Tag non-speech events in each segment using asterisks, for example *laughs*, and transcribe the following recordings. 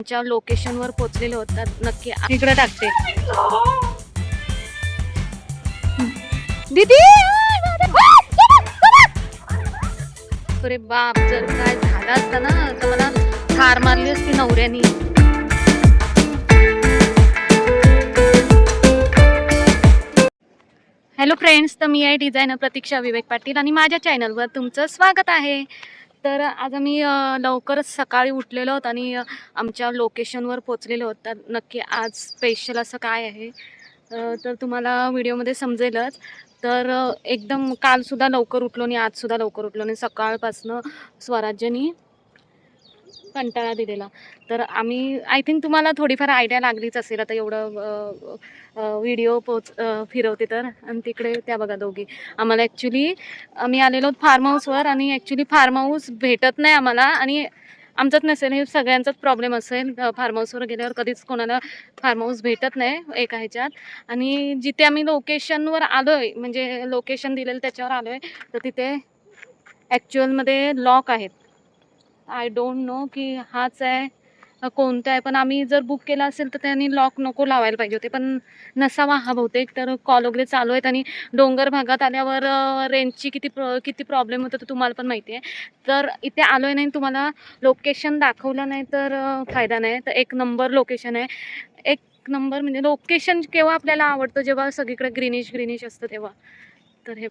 आमच्या लोकेशनवर पोहोचलेले होतात. नक्की इकडे टाकते. दीदी! अरे बाप जर काय झालं असतं ना तर मला ठार मारली असती नवऱ्यानी. हॅलो फ्रेंड्स तर मी आहे डिझायनर प्रतीक्षा विवेक पाटील आणि माझ्या चॅनलवर तुमचं स्वागत आहे. तर आज आम्ही लवकरच सकाळी उठलेलो आहोत आणि आमच्या लोकेशनवर पोचलेलो आहोत. तर नक्की आज स्पेशल असं काय आहे? तर तुम्हाला व्हिडिओमध्ये समजेलच. तर एकदम कालसुद्धा लवकर उठलो आणि आजसुद्धा लवकर उठलो आणि सकाळपासनं स्वराज्यानी कंटाळा दिलेला. तर आम्ही आय थिंक तुम्हाला थोडीफार आयडिया लागलीच असेल. आता एवढं व्हिडिओ पोच फिरवते तर. आणि तिकडे त्या बघा दोघी. आम्हाला ॲक्च्युली आम्ही आलेलो फार्म हाऊसवर आणि ॲक्च्युली फार्म हाऊस भेटत नाही आम्हाला. आणि आमचाच नसेल हे सगळ्यांचाच प्रॉब्लेम असेल. फार्म हाऊसवर गेल्यावर कधीच कोणाला फार्म हाऊस भेटत नाही एका ह्याच्यात. आणि जिथे आम्ही लोकेशनवर आलो आहे म्हणजे लोकेशन दिलेलं त्याच्यावर आलो आहे तर तिथे ॲक्च्युअलमध्ये लॉक आहेत. आय डोंट नो की हाच आहे कोणता आहे. पण आम्ही जर बुक केला असेल तर त्यांनी लॉक नको लावायला पाहिजे होते. पण नसावा हा बहुतेक. तर कॉल वगैरे चालू आहेत आणि डोंगर भागात आल्यावर रेंजची किती प्र किती प्रॉब्लेम होतो तर तुम्हाला पण माहिती आहे. तर इथे आलो आहे नाही तुम्हाला लोकेशन दाखवलं नाही तर फायदा नाही. तर एक नंबर लोकेशन आहे. एक नंबर म्हणजे लोकेशन केव्हा आपल्याला आवडतं? जेव्हा सगळीकडे ग्रीनिश ग्रीनिश असतं तेव्हा. तर हे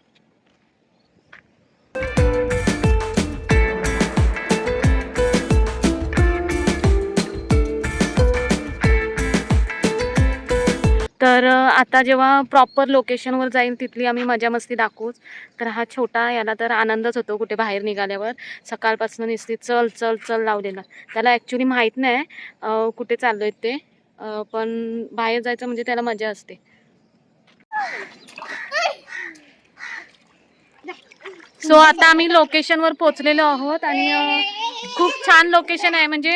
तर आता जेव्हा प्रॉपर लोकेशनवर जाईल तिथली आम्ही मजा मस्ती दाखवूच. तर हा छोटा याला तर आनंदच होतो कुठे बाहेर निघाल्यावर. सकाळपासून नुसती चल चल चल लावलेला. त्याला ॲक्च्युली माहीत नाही कुठे चाललो आहे ते पण बाहेर जायचं म्हणजे त्याला मजा असते. सो आता आम्ही लोकेशनवर पोचलेलो आहोत आणि खूप छान लोकेशन आहे. म्हणजे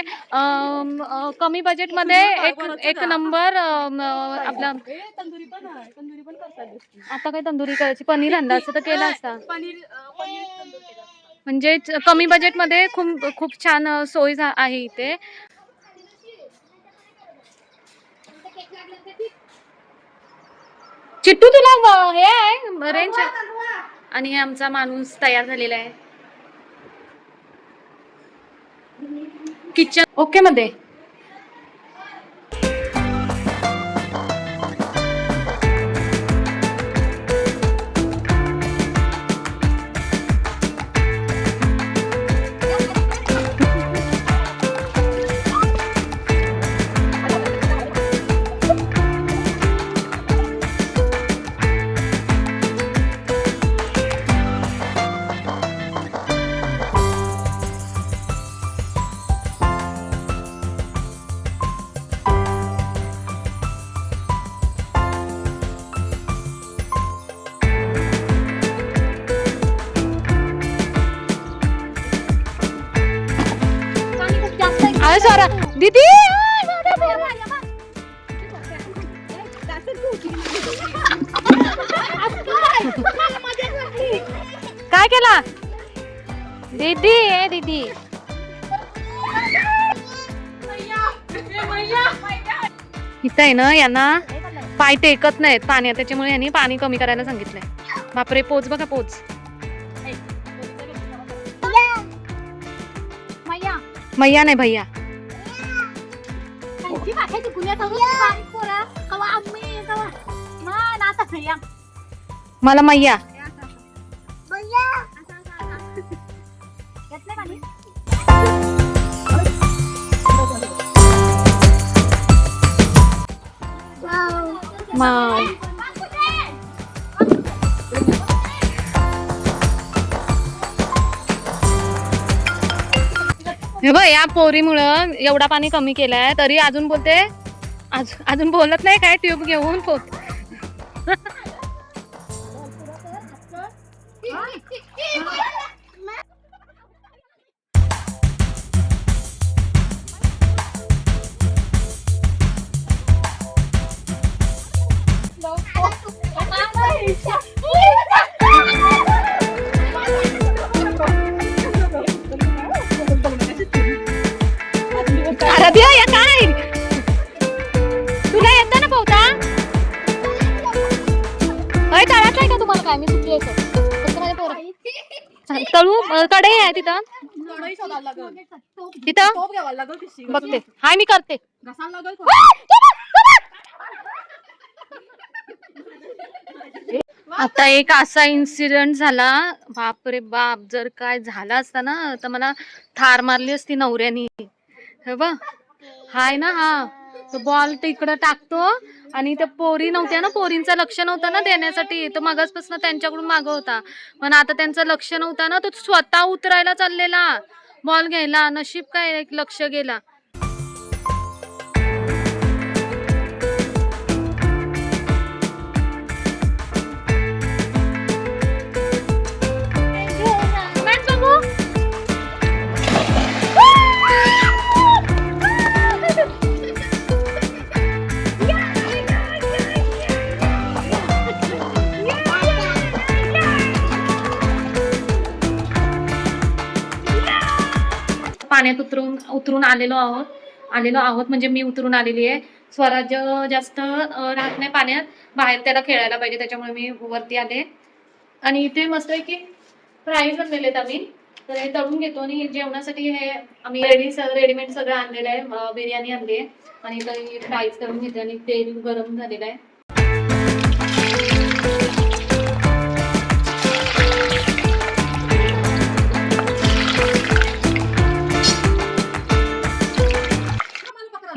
कमी बजेटमध्ये एक एक नंबर आपला तंदुरी पण आहे. तंदुरी पण करतात आता काय तंदुरी करायची? पनीर आणलं असतं तर *laughs* केलं असता. पनीर अं, पनीर तंदूर केलं असतं. म्हणजे च- कमी बजेटमध्ये खूप खूप छान अ, सोय झा- आहे इथे. चिट्टू तुला व- हे आहे? रेंज आणि हे आमचा माणूस तयार झालेला आहे. किचन ओके मध्ये दीदी! काय केला? दीदी ए दीदी. इथं आहे ना यांना पाय टेकत नाहीत पाण्यात त्याच्यामुळे यांनी पाणी कमी करायला सांगितलंय. बापरे पोच बघा पोच. मैया नाही भैया. मला मैया. माय. हे बघ या पोरीमुळं एवढा पाणी कमी केलाय तरी अजून बोलते अज- अजून बोलत नाही काय ट्यूब घेऊन पोत आराध्या या काय मी असं फक्त माझ्या पोरं तळू कढई आहे तिथं. तिथं? बघते. हाय मी करते. आता एक असा इन्सिडेंट झाला. बापरे बाप जर काय झाला असता ना तर मला थार मारली असती नवऱ्यानी. हे बघ. हाय ना हा. तो बॉल तिकडं टाकतो आणि त्या पोरी नव्हत्या ना पोरींचं लक्ष नव्हतं ना देण्यासाठी. तो मगाचपासून त्यांच्याकडून मागं होता. पण आता त्यांचं लक्ष नव्हतं ना तो स्वतः उतरायला चाललेला. बॉल घ्यायला नशीब काय लक्ष गेला. पाण्यात उतरून उतरून आलेलो आहोत. आलेलो आहोत म्हणजे मी उतरून आलेली आहे. स्वराज्य जास्त राहत नाही पाण्यात. बाहेर त्याला खेळायला पाहिजे त्याच्यामुळे मी वरती आले. आणि इथे मस्त आहे की फ्राईज बनलेले आहेत आम्ही. तर हे तळून घेतो आणि जेवणासाठी हे आम्ही रेडी रेडीमेड सगळं आणलेलं आहे. बिर्याणी आणली आहे. आणि फ्राईज करून घेते आणि तेल गरम झालेलं आहे.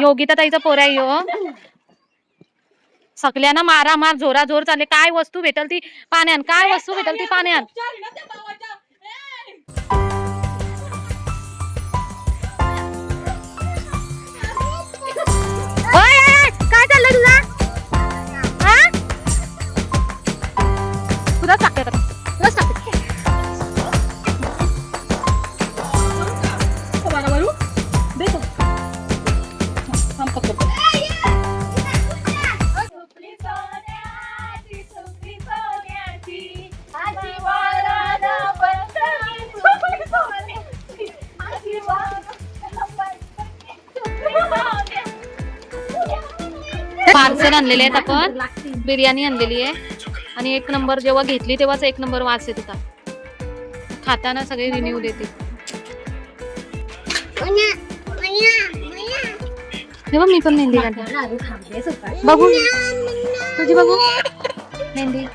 योगिता ताईचा पोर आहे यो. सगळ्यांना मारा मार जोरा जोर चालले. काय वस्तू भेटल ती पाण्यात? काय वस्तू भेटल ती पाण्यात? काय चाललंय तुझा? तुझा तुलाच पार्सल आणलेले आहेत आपण. बिर्याणी आणलेली आहे. आणि एक नंबर जेव्हा घेतली तेव्हाच एक नंबर वास येत होता. खाताना सगळे रिन्यू देते. तेव्हा मी पण मेहंदी काढते. बघू. तुझी बघू. मेहंदी.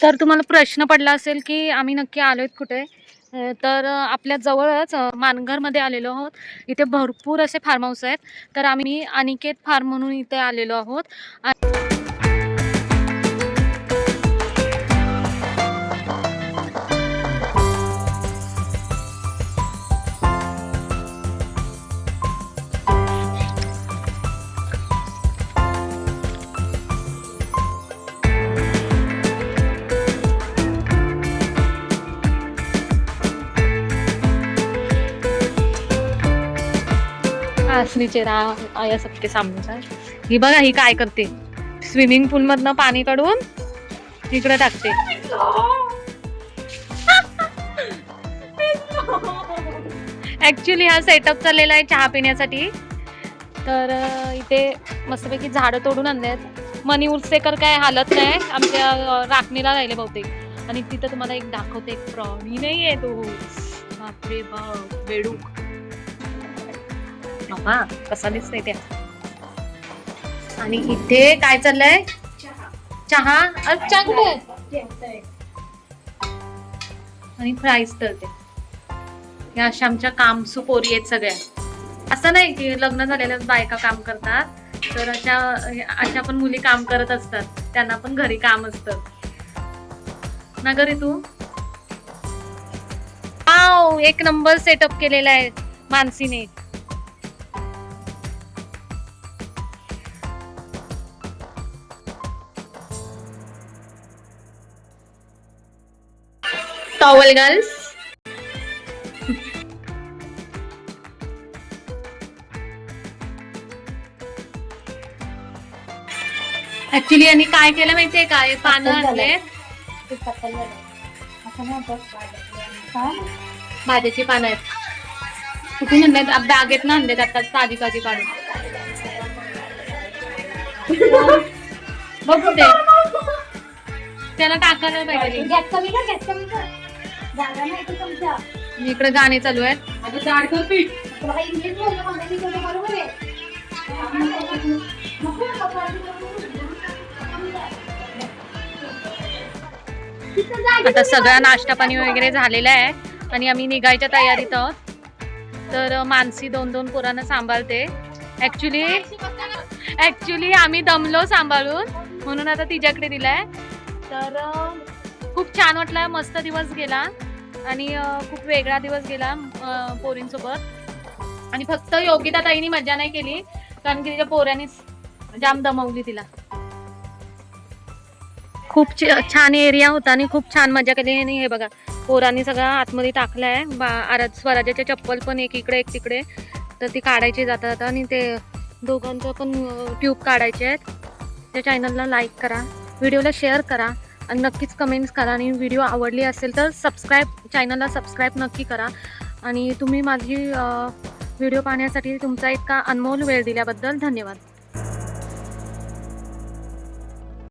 तर तुम्हाला प्रश्न पडला असेल की आम्ही नक्की आलोय कुठे? तर आपल्या जवळच मानघरमध्ये आलेलो आहोत. इथे भरपूर असे फार्म हाऊस आहेत. तर आम्ही अनिकेत फार्म म्हणून इथे आलेलो आहोत. आ- आसनीचे राह आया सबके सामने ही बघा ही काय करते. स्विमिंग पूल मधनं पाणी काढून इकडे टाकते. ऍक्च्युली हा सेटअप चाललेला आहे चहा पिण्यासाठी. तर इथे मस्तपैकी झाडं तोडून आणले आहेत मनी उर्सेकर काय हालत नाही. आमच्या राखणीला राहिले बहुतेक. आणि तिथं तुम्हाला एक दाखवते. एक प्राणी नाही आहे तो. बापरे बाप. बेडूक. हा कसा दिसतोय त्या आणि इथे काय चाललंय? चहा. अरे चहा कुठे आणि फ्राईज तळते. या अशा आमच्या कामसू पोरी आहेत सगळ्या. असं नाही की लग्न झालेल्या बायका काम करतात. तर अशा अशा पण मुली काम करत असतात. त्यांना पण घरी काम असतं. ना घरी तू पाव! एक नंबर सेटअप केलेला आहे मानसीने. टॉवल गर्ल्स ऍक्च्युली यांनी काय केलं माहितीये का? हे पानं आणले भाज्याची पानं आहेत. कुठून आणलेत? बॅगेत ना आणलेत आता ताजी ताजी काढून *laughs* बघू दे. त्याला टाकायला पाहिजे. जागा तुमच्या? इकडे गाणे चालू आहेत. आता पीठ इंग्लिश बरोबर आहे? नको ना तिथं जागा आता सगळा नाश्ता पाणी वगैरे झालेला आहे आणि आम्ही निघायच्या तयारीत आहोत. तर मानसी दोन दोन पोरांना सांभाळते. ऍक्च्युली ऍक्च्युली आम्ही दमलो सांभाळून. म्हणून आता तिच्याकडे दिलाय. तर अ, खूप छान वाटला. मस्त दिवस गेला. आणि खूप वेगळा दिवस गेला पोरींसोबत. आणि फक्त योगिता ताईनी मजा नाही केली कारण की तिच्या पोऱ्यानीच जाम दमवली तिला. खूप छान एरिया होता आणि खूप छान मजा केली. आणि हे बघा पोरांनी सगळं आतमध्ये टाकलंय. बा आरत चप्पल पण एक इकडे एक तिकडे. तर ती काढायची जातात आणि ते दोघांचं पण ट्यूब काढायचे आहेत. त्या चॅनलला लाईक करा. व्हिडिओला शेअर करा. नक्कीच कमेंट्स करा आणि व्हिडिओ आवडली असेल तर सबस्क्राईब चॅनलला सबस्क्राईब नक्की करा. आणि तुम्ही माझी व्हिडिओ पाहण्यासाठी तुमचा इतका अनमोल वेळ दिल्याबद्दल धन्यवाद.